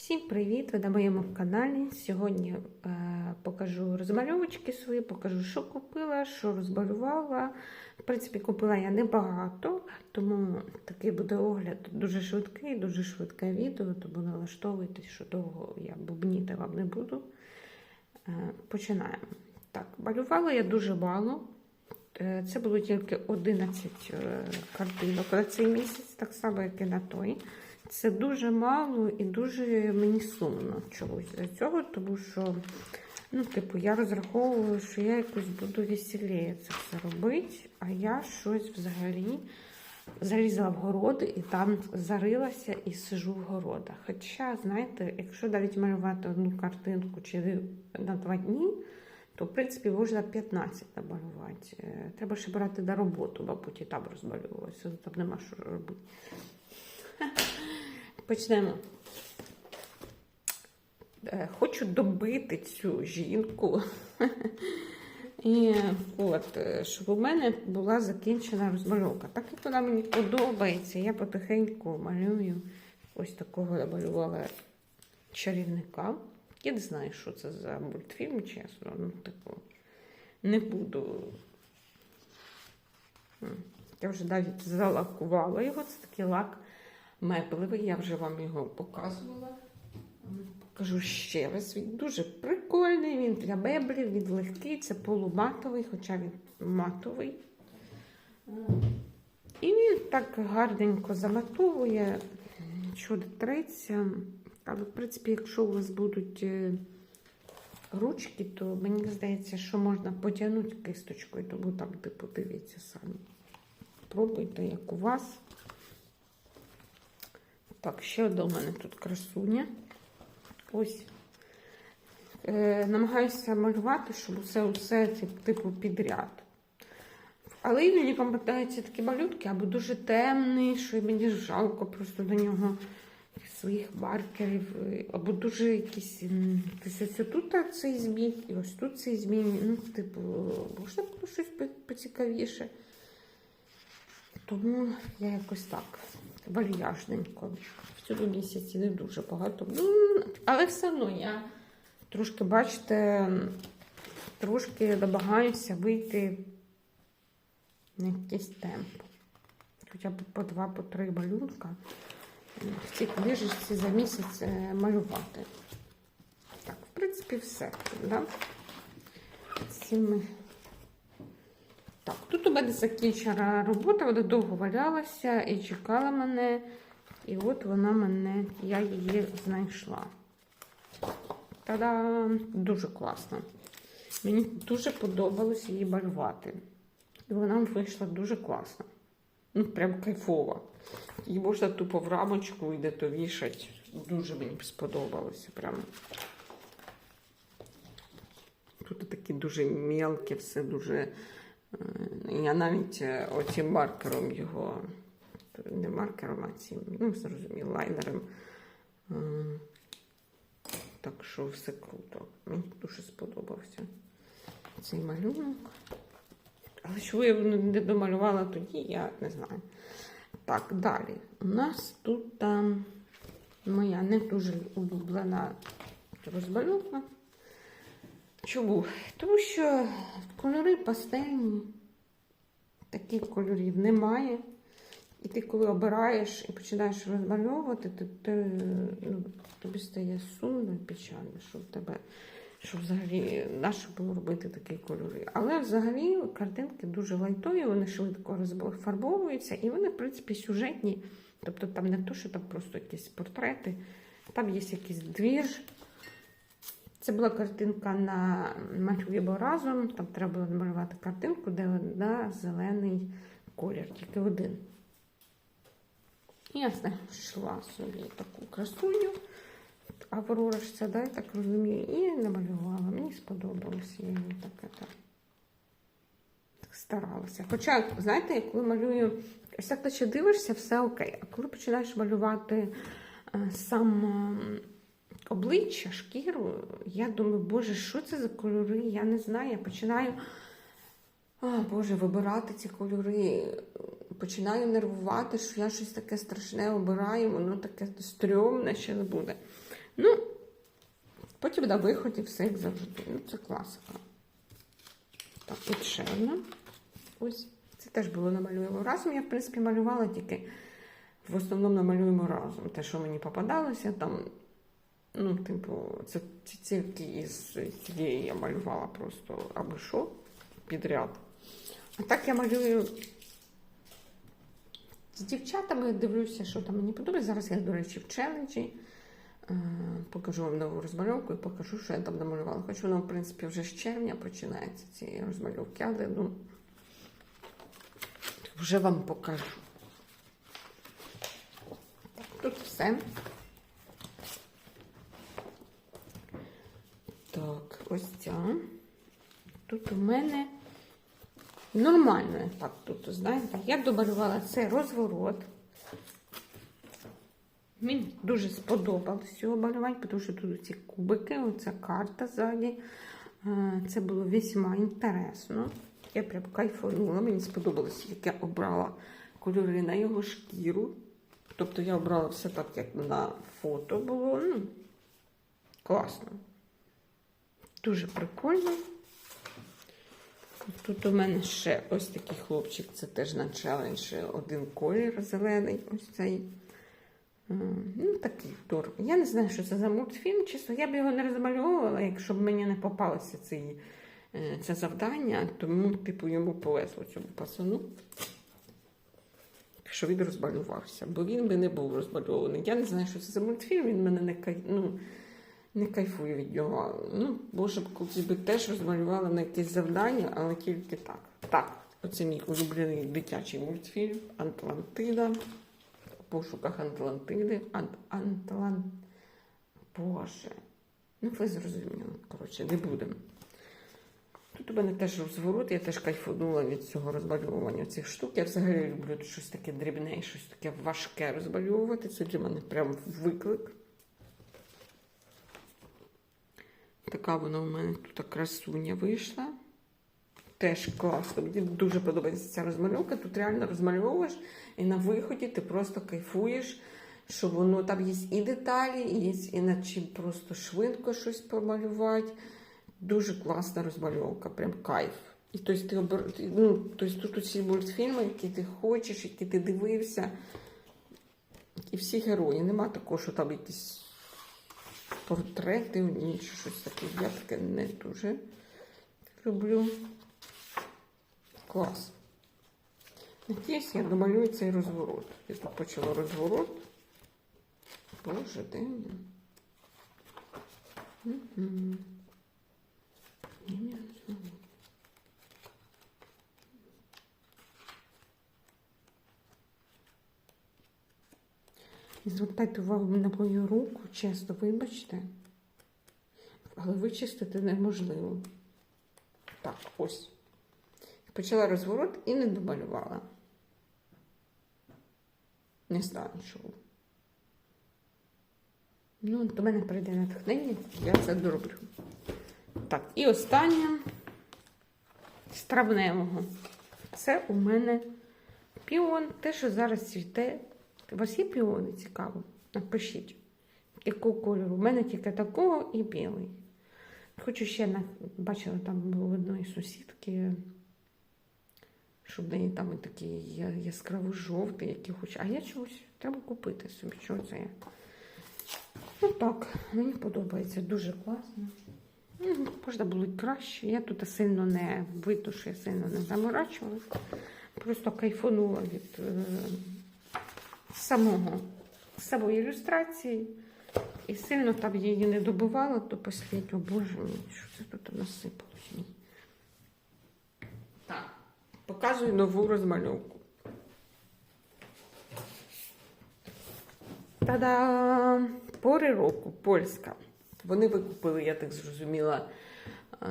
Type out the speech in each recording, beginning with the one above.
Всім привіт! Ви на моєму каналі. Сьогодні е, покажу розмальовочки свої, покажу, що купила, що розмалювала. В принципі, купила я небагато, тому такий буде огляд дуже швидкий, дуже швидке відео, тому налаштовуйтесь, що довго я бубніти вам не буду. Е, починаємо. Так, малювала я дуже мало. Е, Це було тільки 11 е, картинок на цей місяць, так само, як і на той. Це дуже мало і дуже мені сумно чогось за цього, тому що, ну, типу, я розраховувала, що я якось буду веселіє це все робити, а я щось взагалі залізла в городи і там зарилася і сижу в городах. Хоча, знаєте, якщо навіть малювати одну картинку чи на два дні, то, в принципі, можна 15 намалювати. Е, Треба ще брати на роботу, мабуть, і там розмальовуватися, там нема що робити. Почнемо. Е, Хочу добити цю жінку. І от, е, щоб у мене була закінчена розмальовка. Так як вона мені подобається, я потихеньку малюю. Ось такого намалювала чарівника. Я не знаю, що це за мультфільм, чесно. Ну, типу, не буду. Я вже навіть залакувала його. Це такий лак меблевий, я вже вам його показувала. Покажу ще раз. Він дуже прикольний, він для меблів, він легкий, це полуматовий, хоча він матовий. І він так гарненько заматовує, що не треться. Але, в принципі, якщо у вас будуть е, ручки, то мені здається, що можна потягнути кисточкою, тому там, типу, дивіться самі. Пробуйте, як у вас. Так, ще одна мене тут красуня. Ось. Е, намагаюся малювати, щоб усе, усе типу підряд. Але іноді попадаються такі малютки, або дуже темний, що мені жалко просто до нього своїх маркерів, або дуже якісь. Ось тут цей змій, і ось тут цей змій. Ну, типу, можна було щось поцікавіше. Тому я якось так вальяжненько. В цьому місяці не дуже багато. Але все одно я трошки, бачите, трошки намагаюся вийти на якийсь темп. Хоча б по два, по три малюнка в цій книжечці за місяць е, малювати. Так, в принципі, все. Да? З цим так, тут у мене закінчена робота, вона довго валялася і чекала мене. І от вона мене, я її знайшла. Та-да! Дуже класно. Мені дуже подобалось її малювати. І вона вийшла дуже класно. Ну, прям кайфово. Її можна тупо в рамочку і де то вішати. Дуже мені сподобалося. Прям. Тут такі дуже мелкі, все дуже. Е, Я навіть е, оцим маркером його, не маркером, а цим, ну, зрозуміло, лайнером. Е, Так що все круто. Мені дуже сподобався цей малюнок. Але чого я не домалювала тоді, я не знаю. Так, далі. У нас тут там моя не дуже улюблена розмальовка. Чому? Тому що кольори пастельні, таких кольорів немає. І ти коли обираєш і починаєш розмальовувати, то ти, ну, тобі стає сумно і печально, що в тебе, що взагалі нащо було робити такі кольори. Але взагалі картинки дуже лайтові, вони швидко розфарбовуються і вони, в принципі, сюжетні. Тобто там не то, що там просто якісь портрети, там є якийсь двір. Це була картинка на малюємо разом. Там треба було намалювати картинку, де одна зелений колір, тільки один. І я знайшла собі таку красуню. Аврора ж це, да, я так розумію, і намалювала. Мені сподобалося. Я її так, так, старалася. Хоча, знаєте, коли малюю, ось так наче дивишся, все окей. А коли починаєш малювати е, сам. Обличчя, шкіру, я думаю, боже, що це за кольори? Я не знаю. Я починаю, а, Боже, вибирати ці кольори. Починаю нервувати, що я щось таке страшне обираю, воно таке стрьомне ще не буде. Ну, потім на виході все як завжди. Ну, це класика. Так, тут ще одна. Ось. Це теж було намалюємо разом. Я, в принципі, малювала тільки в основному намалюємо разом. Те, що мені попадалося, там, ну, типу, це ці тільки із цієї я малювала просто або що підряд. А так я малюю з дівчатами, дивлюся, що там мені подобається. Зараз я, до речі, в челенджі. Покажу вам нову розмальовку і покажу, що я там намалювала. Хоч воно, в принципі, вже з червня починається ці розмальовки, але ну, вже вам покажу. Тут все. Так, ось. Тут у мене нормально так тут, знаєте. Я домалювала цей розворот. Мені дуже сподобалось його малювати, тому що тут ці кубики, оця карта ззаді. Це було весьма інтересно. Я прям кайфанула. Мені сподобалось, як я обрала кольори на його шкіру. Тобто я обрала все так, як на фото було. Ну, класно. Дуже прикольно. Тут у мене ще ось такий хлопчик, це теж на челендж один колір зелений, ось цей. Ну, такий тур. Я не знаю, що це за мультфільм, чесно, я б його не розмальовувала, якщо б мені не попалося цей, е, це завдання, тому, типу, йому повезло цьому пацану. Що він розмалювався, бо він би не був розмальований. Я не знаю, що це за мультфільм, він мене не ну, не кайфую від нього. Ну, може б колись би теж розмалювала на якесь завдання, але тільки так. Так, оце мій улюблений дитячий мультфільм Атлантида. В пошуках Атлантиди. Ан- Антлан... Боже. Ну, ви зрозуміли. Коротше, не будемо. Тут у мене теж розворот, я теж кайфанула від цього розмальовування цих штук. Я взагалі люблю щось таке дрібне щось таке важке розмальовувати. Це для мене прям виклик. Така вона у мене тут красуня вийшла. Теж класно. Мені дуже подобається ця розмальовка. Тут реально розмальовуєш, і на виході ти просто кайфуєш, що воно там є і деталі, і є і над чим просто швидко щось помалювати. Дуже класна розмальовка, прям кайф. І тобто, ти обер... ну, тобто тут усі мультфільми, які ти хочеш, які ти дивився. І всі герої. Нема такого, що там якісь портрети, ні, щось таке. Я таке не дуже люблю. Клас. Надіюсь, я домалюю цей розворот. Я тут почала розворот. Боже, де він? Мгм. Ні, ні, ні. І звертайте увагу на мою руку, чесно, вибачте. Але вичистити неможливо. Так, ось. Почала розворот і не домалювала. Не знаю чого. Ну, до мене прийде натхнення, я це дороблю. Так, і останнє з травневого. Це у мене піон, те, що зараз цвіте. У вас є піони цікаво? Напишіть, якого кольору. У мене тільки такого і білий. Хочу ще на... бачила там в одної сусідки, щоб в неї там і такий я- яскраво жовтий, який хоче. А я чогось треба купити собі. Що це я? Ну так, мені подобається дуже класно. Ну, Можна було краще. Я тут сильно не витушую, сильно не заморачувалась. Просто кайфанула від е, самого самої ілюстрації. І сильно там її не добивала до останнього. Боже мій, що це тут насипалось? Ні. Так, показую нову розмальовку. Та-дам! Пори року, польська. Вони викупили, я так зрозуміла, е,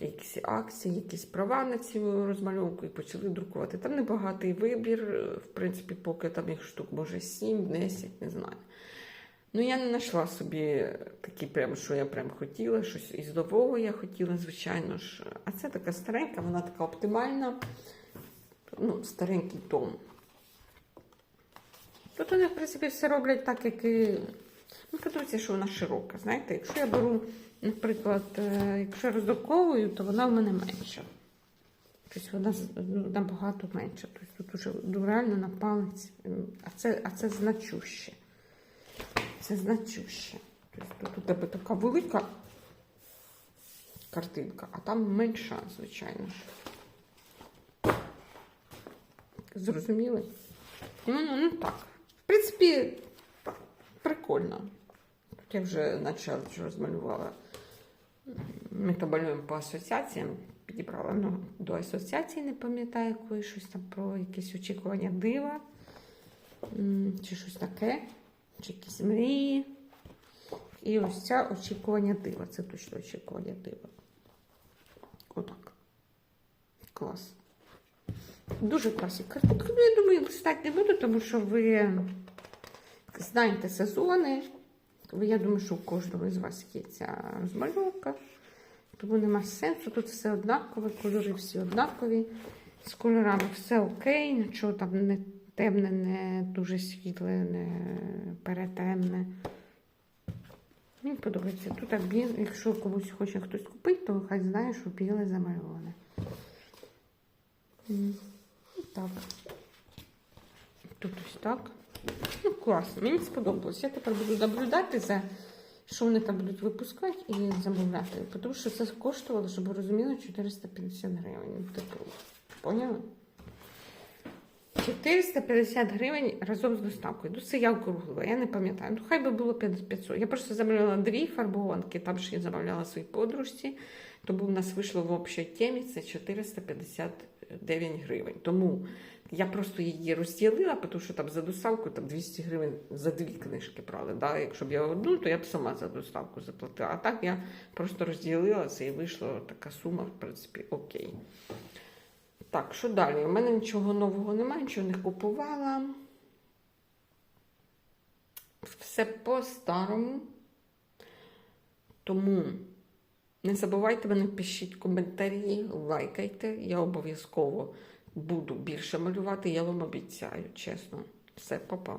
якісь акції, якісь права на цю розмальовку і почали друкувати. Там небагатий вибір, е, в принципі, поки там їх штук, може 7, 10, не знаю. Ну, я не знайшла собі такі, прям, що я прям хотіла, щось із нового я хотіла, звичайно ж. А це така старенька, вона така оптимальна, ну, старенький том. Тут вони, в принципі, все роблять так, як і Мені подобається, що вона широка. Знаєте, якщо я беру, наприклад, е, якщо я роздруковую, то вона в мене менша. Тобто вона ну, набагато менша. Тобто тут уже ну, реально на палець. А це, а це значуще. Це значуще. Тобто тут у тебе така велика картинка, а там менша, звичайно. Зрозуміли? Ну, ну, ну так. В принципі, прикольно. Тут я вже наче розмалювала. Ми то малюємо по асоціаціям. Підібрала ну, до асоціації, не пам'ятаю якої щось там про якесь очікування дива. Чи щось таке, чи якісь мрії. І ось ця очікування дива. Це точно очікування дива. Отак. Клас. Дуже класні картинки. Ну, я думаю, листати не буду, тому що ви знаєте сезони. Я думаю, що у кожного з вас є ця розмальовка. Тому нема сенсу. Тут все однакове, кольори всі однакові. З кольорами все окей, нічого там не темне, не дуже світле, не перетемне. Мені подобається. Тут біл, якщо комусь хоче хтось купити, то хай знає, що біле замальоване. І Так. Тут ось так. Ну, класно, мені сподобалось. Я тепер буду наблюдати за що вони там будуть випускати і замовляти. Тому що це коштувало, щоб ви розуміли, 450 гривень. Типу, поняли? 450 гривень разом з доставкою. Ну, я округлила, я не пам'ятаю. Ну, хай би було 500. Я просто замовляла дві фарбованки, там ще я замовляла своїй подружці. Тому в нас вийшло в общій темі це 459 гривень. Тому я просто її розділила, тому що там за доставку там 200 гривень за дві книжки брали. Да? Якщо б я одну, то я б сама за доставку заплатила. А так я просто розділила це і вийшла така сума, в принципі, окей. Так, що далі? У мене нічого нового немає, нічого не купувала. Все по-старому. Тому не забувайте мене, пишіть коментарі, лайкайте. Я обов'язково буду більше малювати, я вам обіцяю, чесно. Все, па-па.